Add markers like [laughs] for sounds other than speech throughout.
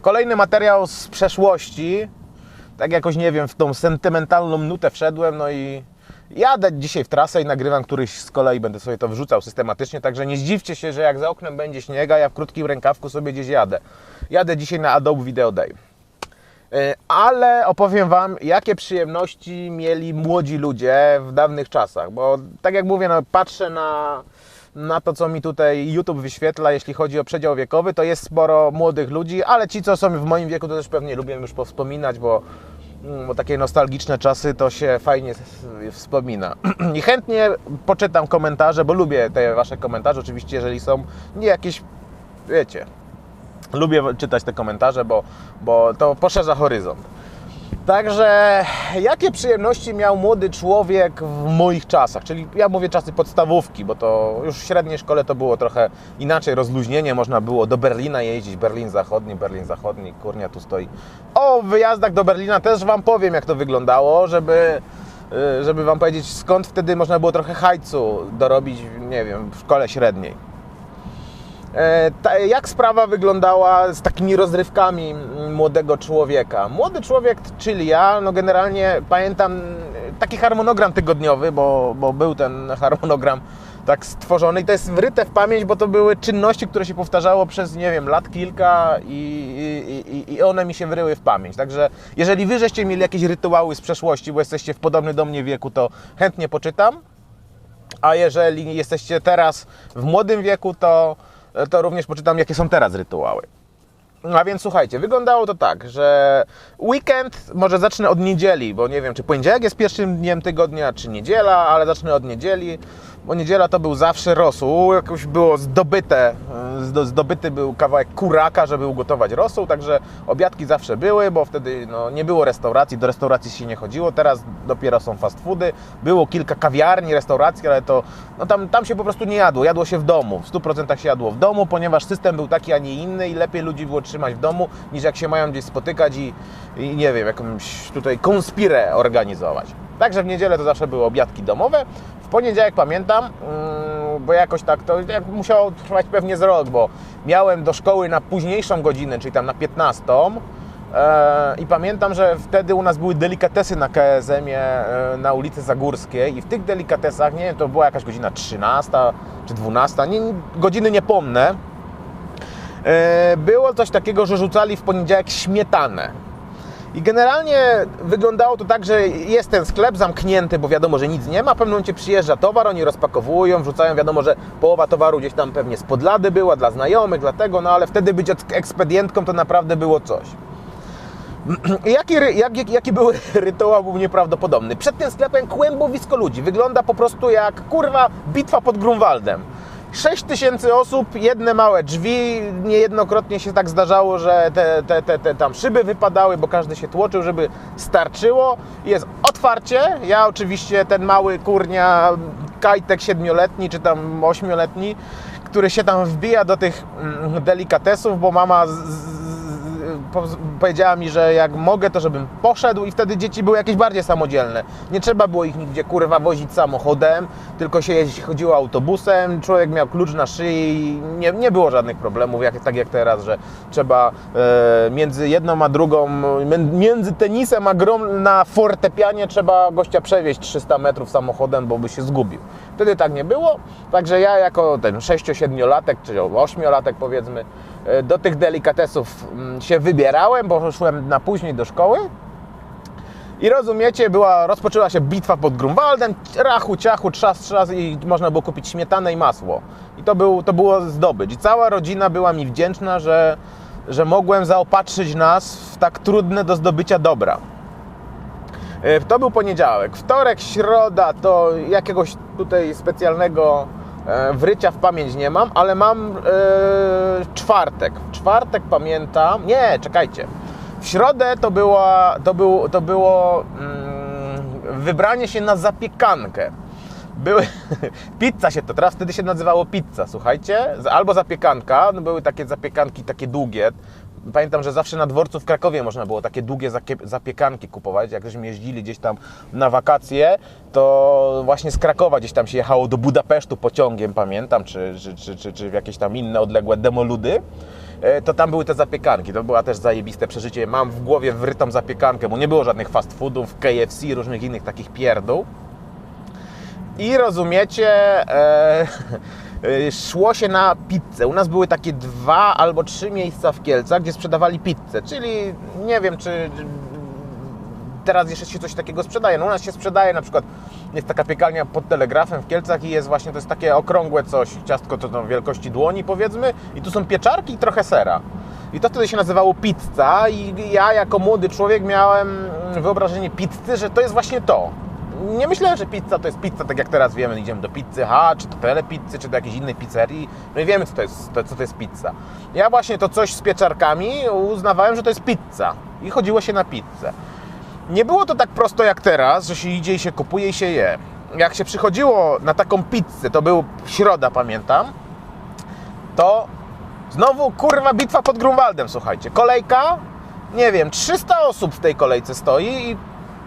Kolejny materiał z przeszłości. Tak jakoś nie wiem, w tą sentymentalną nutę wszedłem, no i jadę dzisiaj w trasę i nagrywam któryś z kolei, będę sobie to wrzucał systematycznie, także nie zdziwcie się, że jak za oknem będzie śnieg, a ja w krótkim rękawku sobie gdzieś jadę. Jadę dzisiaj na Adobe Video Day. E, Ale opowiem Wam, jakie przyjemności mieli młodzi ludzie w dawnych czasach, bo tak jak mówię, no, patrzę na, na to, co mi tutaj YouTube wyświetla, jeśli chodzi o przedział wiekowy, to jest sporo młodych ludzi, ale ci, co są w moim wieku, to też pewnie lubię już powspominać, bo, mm, bo takie nostalgiczne czasy to się fajnie wspomina. [clears throat] I chętnie poczytam komentarze, bo lubię te Wasze komentarze, oczywiście, jeżeli są nie jakieś, wiecie, lubię czytać te komentarze, bo, bo to poszerza horyzont. Także jakie przyjemności miał młody człowiek w moich czasach? Czyli ja mówię czasy podstawówki, bo to już w średniej szkole to było trochę inaczej rozluźnienie. Można było do Berlina jeździć, Berlin Zachodni, Berlin Zachodni, kurnia tu stoi. O wyjazdach do Berlina też Wam powiem, jak to wyglądało, żeby, y, żeby Wam powiedzieć skąd wtedy można było trochę hajcu dorobić, nie wiem, w szkole średniej. E, jak sprawa wyglądała z takimi rozrywkami mm, młodego człowieka? Młody człowiek, czyli ja, no generalnie pamiętam e, taki harmonogram tygodniowy, bo, bo był ten [laughs] harmonogram tak stworzony i to jest wryte w pamięć, bo to były czynności, które się powtarzało przez, nie wiem, lat kilka i, i, i- one mi się wryły w pamięć. Także jeżeli Wy żeście mieli jakieś rytuały z przeszłości, bo jesteście w podobnym do mnie wieku, to chętnie poczytam. A jeżeli jesteście teraz w młodym wieku, to, to również poczytam, jakie są teraz rytuały. A więc słuchajcie, wyglądało to tak, że weekend, może zacznę od niedzieli, bo nie wiem, czy poniedziałek jest pierwszym dniem tygodnia, czy niedziela, ale zacznę od niedzieli, bo niedziela to był zawsze rosół, jakoś było zdobyte, e, zdo- zdobyty był kawałek kuraka, żeby ugotować rosół, także obiadki zawsze były, bo wtedy no, nie było restauracji, do restauracji się nie chodziło, teraz dopiero są fast foody, było kilka kawiarni, restauracji, ale to no, tam, tam się po prostu nie jadło, jadło się w domu, w 100% się jadło w domu, ponieważ system był taki, a nie inny i lepiej ludzi było trzymać w domu, niż jak się mają gdzieś spotykać i, i nie wiem, jakąś tutaj konspirę organizować. Także w niedzielę to zawsze były obiadki domowe. W poniedziałek pamiętam, mm, bo jakoś tak to jak musiało trwać pewnie z rok, bo miałem do szkoły na późniejszą godzinę, czyli tam na 15. E, I pamiętam, że wtedy u nas były delikatesy na KSM-ie e, na ulicy Zagórskiej i w tych delikatesach, nie wiem, to była jakaś godzina 13 czy 12, nie, godziny nie pomnę, E, było coś takiego, że rzucali w poniedziałek śmietanę. I generalnie wyglądało to tak, że jest ten sklep zamknięty, bo wiadomo, że nic nie ma. W pewnym momencie przyjeżdża towar, oni rozpakowują, wrzucają. Wiadomo, że połowa towaru gdzieś tam pewnie z podlady była dla znajomych, dlatego, no ale wtedy być ek- ekspedientką to naprawdę było coś. [clears throat] Jaki, jak, jaki był [laughs] rytuał był nieprawdopodobny. Przed tym sklepem kłębowisko ludzi. Wygląda po prostu jak kurwa bitwa pod Grunwaldem. 6 tysięcy osób, jedne małe drzwi. Niejednokrotnie się tak zdarzało, że te, te, te, te tam szyby wypadały, bo każdy się tłoczył, żeby starczyło. Jest otwarcie. Ja oczywiście ten mały kurnia kajtek siedmioletni czy tam ośmioletni, który się tam wbija do tych mm, delikatesów, bo mama powiedziała mi, że jak mogę, to żebym poszedł i wtedy dzieci były jakieś bardziej samodzielne. Nie trzeba było ich nigdzie kurwa wozić samochodem, tylko się jeździ, chodziło autobusem, człowiek miał klucz na szyi i nie, nie było żadnych problemów, jak, tak jak teraz, że trzeba e, między jedną a drugą, między tenisem a grą na fortepianie trzeba gościa przewieźć 300 metrów samochodem, bo by się zgubił. Wtedy tak nie było, także ja jako ten 6-7-latek, czy 8-latek powiedzmy, do tych delikatesów mm, się wybierałem, bo szłem na później do szkoły. I rozumiecie, była, rozpoczęła się bitwa pod Grunwaldem, rachu, ciachu, trzas, trzas i można było kupić śmietanę i masło. I to, był, to było zdobyć. I cała rodzina była mi wdzięczna, że, że mogłem zaopatrzyć nas w tak trudne do zdobycia dobra. E, To był poniedziałek. Wtorek, środa to jakiegoś tutaj specjalnego e, wrycia w pamięć nie mam, ale mam e, czwartek. W czwartek pamiętam. Nie, czekajcie. W środę to, była, to, był, to było mm, wybranie się na zapiekankę. Były, [laughs] pizza się to, teraz wtedy się nazywało pizza, słuchajcie, albo zapiekanka, no były takie zapiekanki takie długie, pamiętam, że zawsze na dworcu w Krakowie można było takie długie zapiekanki kupować. Jak żeśmy jeździli gdzieś tam na wakacje, to właśnie z Krakowa gdzieś tam się jechało do Budapesztu pociągiem, pamiętam, czy, czy, czy, czy, czy w jakieś tam inne odległe demoludy. E, To tam były te zapiekanki. To była też zajebiste przeżycie. Mam w głowie wrytą zapiekankę, bo nie było żadnych fast foodów, KFC, różnych innych takich pierdół. I rozumiecie, e, [laughs] e, szło się na pizzę. U nas były takie dwa albo trzy miejsca w Kielcach, gdzie sprzedawali pizzę, czyli nie wiem, czy teraz jeszcze się coś takiego sprzedaje. No u nas się sprzedaje na przykład, jest taka piekarnia pod Telegrafem w Kielcach i jest właśnie, to jest takie okrągłe coś, ciastko to no, wielkości dłoni powiedzmy i tu są pieczarki i trochę sera. I to wtedy się nazywało pizza i ja jako młody człowiek miałem wyobrażenie pizzy, że to jest właśnie to. Nie myślałem, że pizza to jest pizza, tak jak teraz wiemy, idziemy do pizzy, ha, czy do telepizzy, czy do jakiejś innej pizzerii, no i wiemy, co to jest, to, co to jest pizza. Ja właśnie to coś z pieczarkami uznawałem, że to jest pizza i chodziło się na pizzę. Nie było to tak prosto jak teraz, że się idzie i się kupuje i się je. Jak się przychodziło na taką pizzę, to był środa, pamiętam, to znowu kurwa bitwa pod Grunwaldem, słuchajcie. Kolejka, nie wiem, 300 osób w tej kolejce stoi i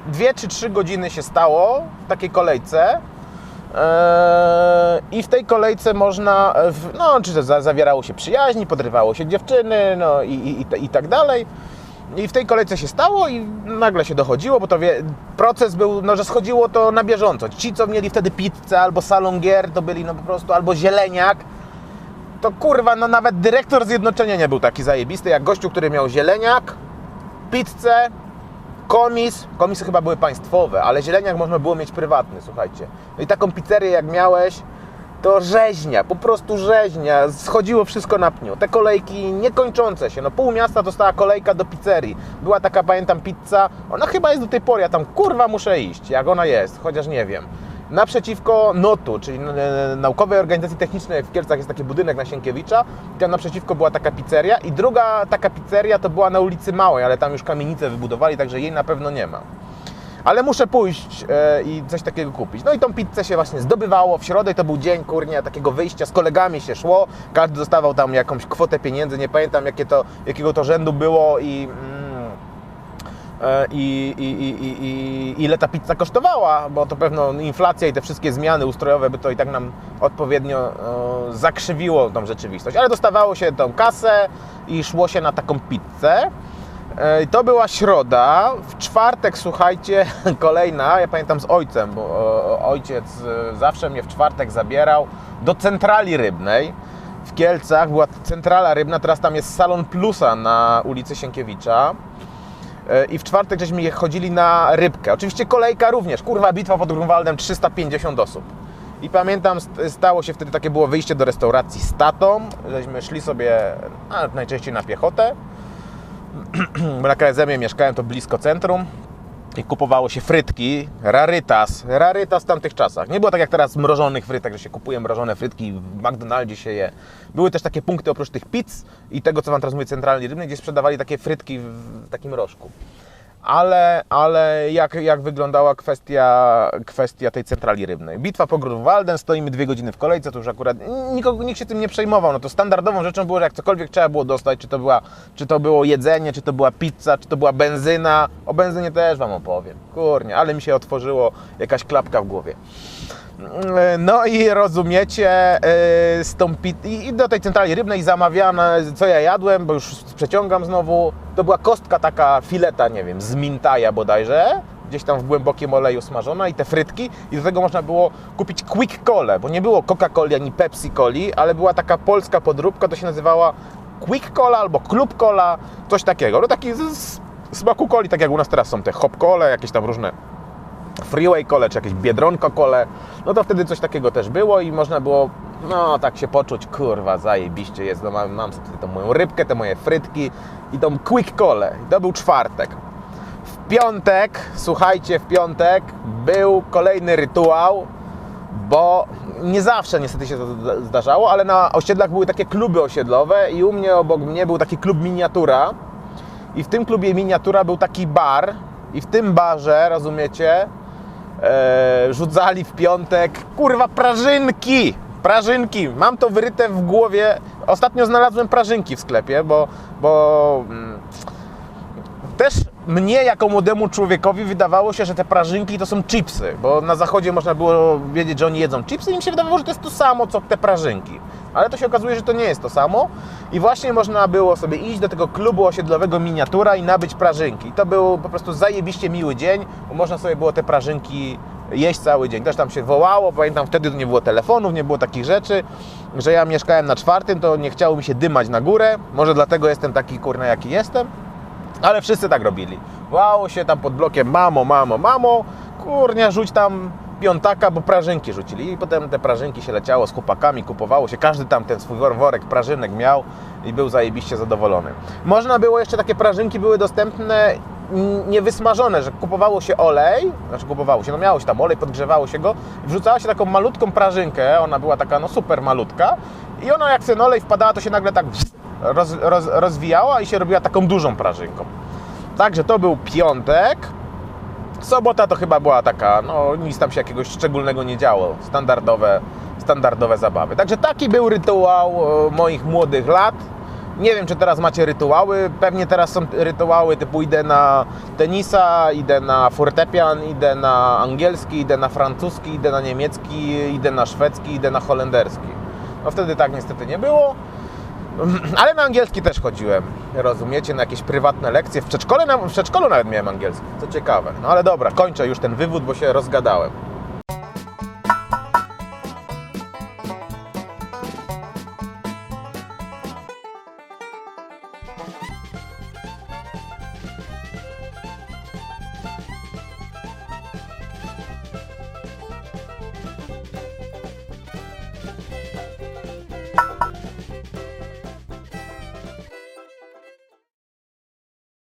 2 czy 3 godziny się stało w takiej kolejce. Eee, I w tej kolejce można, e, no, czy zawierało się przyjaźni, podrywało się dziewczyny, no i, i, i tak dalej. I w tej kolejce się stało i nagle się dochodziło, bo to wie, proces był, no że schodziło to na bieżąco. Ci, co mieli wtedy pizzę albo salon gier, to byli no po prostu albo zieleniak, to kurwa, no nawet dyrektor zjednoczenia nie był taki zajebisty, jak gościu, który miał zieleniak, pizzę, komis. Komisy chyba były państwowe, ale zieleniak można było mieć prywatny, słuchajcie. No i taką pizzerię jak miałeś, to rzeźnia, po prostu rzeźnia. Schodziło wszystko na pniu. Te kolejki niekończące się. No pół miasta dostała kolejka do pizzerii. Była taka, pamiętam, pizza. Ona chyba jest do tej pory. Ja tam kurwa muszę iść, jak ona jest, chociaż nie wiem. Naprzeciwko NOT-u, czyli Naukowej Organizacji Technicznej w Kielcach jest taki budynek na Sienkiewicza. Tam naprzeciwko była taka pizzeria. I druga taka pizzeria to była na ulicy Małej, ale tam już kamienicę wybudowali, także jej na pewno nie ma ale muszę pójść e, i coś takiego kupić. No i tą pizzę się właśnie zdobywało w środę, to był dzień, kurnia, takiego wyjścia, z kolegami się szło, każdy dostawał tam jakąś kwotę pieniędzy, nie pamiętam jakie to, jakiego to rzędu było i... Mm, e, i, i, i, i, ile ta pizza kosztowała, bo to pewno inflacja i te wszystkie zmiany ustrojowe by to i tak nam odpowiednio e, zakrzywiło tą rzeczywistość. Ale dostawało się tą kasę i szło się na taką pizzę. E, i To była środa. W czwartek, słuchajcie, [laughs] kolejna. Ja pamiętam z ojcem, bo e, ojciec e, zawsze mnie w czwartek zabierał do centrali rybnej. W Kielcach była centrala rybna, teraz tam jest salon Plusa na ulicy Sienkiewicza. E, I w czwartek żeśmy chodzili na rybkę. Oczywiście kolejka również. Kurwa, bitwa pod Grunwaldem 350 osób. I pamiętam, st- stało się wtedy takie było wyjście do restauracji z tatą. Żeśmy szli sobie, a najczęściej na piechotę [clears throat] bo na KSM mieszkałem to blisko centrum i kupowało się frytki, rarytas, rarytas w tamtych czasach. Nie było tak jak teraz mrożonych frytek, że się kupuje mrożone frytki, w McDonaldzie się je. Były też takie punkty oprócz tych pizz i tego, co Wam teraz mówię, centralnie rybnej, gdzie sprzedawali takie frytki w takim rożku. Ale, ale jak, jak wyglądała kwestia, kwestia tej centrali rybnej? Bitwa pod Grunwaldem, stoimy dwie godziny w kolejce, to już akurat nikogo, nikt się tym nie przejmował. No to standardową rzeczą było, że jak cokolwiek trzeba było dostać, czy to, była, czy to było jedzenie, czy to była pizza, czy to była benzyna. O benzynie też Wam opowiem. Kurnie, ale mi się otworzyło jakaś klapka w głowie. No i rozumiecie, yy, z tą pit- i do tej centrali rybnej zamawiane, co ja jadłem, bo już przeciągam znowu, to była kostka taka fileta, nie wiem, z mintaja bodajże, gdzieś tam w głębokim oleju smażona i te frytki. I do tego można było kupić quick cole, bo nie było Coca-Coli ani Pepsi Coli, ale była taka polska podróbka, to się nazywała quick cola albo club cola, coś takiego, no taki z, z smaku coli, tak jak u nas teraz są te hop cole, jakieś tam różne freeway kole, czy jakieś biedronko kole, no to wtedy coś takiego też było i można było, no tak się poczuć, kurwa, zajebiście jest, no mam, mam sobie tą moją rybkę, te moje frytki i tą quick kole. To był czwartek. W piątek, słuchajcie, w piątek był kolejny rytuał, bo nie zawsze niestety się to zda- zdarzało, ale na osiedlach były takie kluby osiedlowe i u mnie obok mnie był taki klub miniatura i w tym klubie miniatura był taki bar i w tym barze, rozumiecie, e, rzucali w piątek, kurwa, prażynki! Prażynki. Mam to wyryte w głowie. Ostatnio znalazłem prażynki w sklepie, bo, bo mm, też mnie jako młodemu człowiekowi wydawało się, że te prażynki to są chipsy, bo na zachodzie można było wiedzieć, że oni jedzą chipsy i im się wydawało, że to jest to samo, co te prażynki. Ale to się okazuje, że to nie jest to samo i właśnie można było sobie iść do tego klubu osiedlowego miniatura i nabyć prażynki. To był po prostu zajebiście miły dzień, bo można sobie było te prażynki jeść cały dzień. Też tam się wołało, pamiętam wtedy nie było telefonów, nie było takich rzeczy, że ja mieszkałem na czwartym, to nie chciało mi się dymać na górę, może dlatego jestem taki kurna jaki jestem. Ale wszyscy tak robili. Wołało się tam pod blokiem mamo, mamo, mamo, kurnia rzuć tam piątaka, bo prażynki rzucili. I potem te prażynki się leciało z chłopakami, kupowało się. Każdy tam ten swój wor- worek prażynek miał i był zajebiście zadowolony. Można było jeszcze, takie prażynki były dostępne niewysmażone, że kupowało się olej, znaczy kupowało się, no miało się tam olej, podgrzewało się go i wrzucało się taką malutką prażynkę, ona była taka no super malutka i ona jak ten olej wpadała, to się nagle tak roz, roz, rozwijała i się robiła taką dużą prażynką. Także to był piątek. Sobota to chyba była taka, no nic tam się jakiegoś szczególnego nie działo. Standardowe, standardowe zabawy. Także taki był rytuał e, moich młodych lat. Nie wiem, czy teraz macie rytuały. Pewnie teraz są rytuały typu idę na tenisa, idę na fortepian, idę na angielski, idę na francuski, idę na niemiecki, idę na szwedzki, idę na holenderski. No wtedy tak niestety nie było. [clears throat] Ale na angielski też chodziłem, rozumiecie, na jakieś prywatne lekcje. W przedszkole, w przedszkolu nawet miałem angielski, co ciekawe. No ale dobra, kończę już ten wywód, bo się rozgadałem.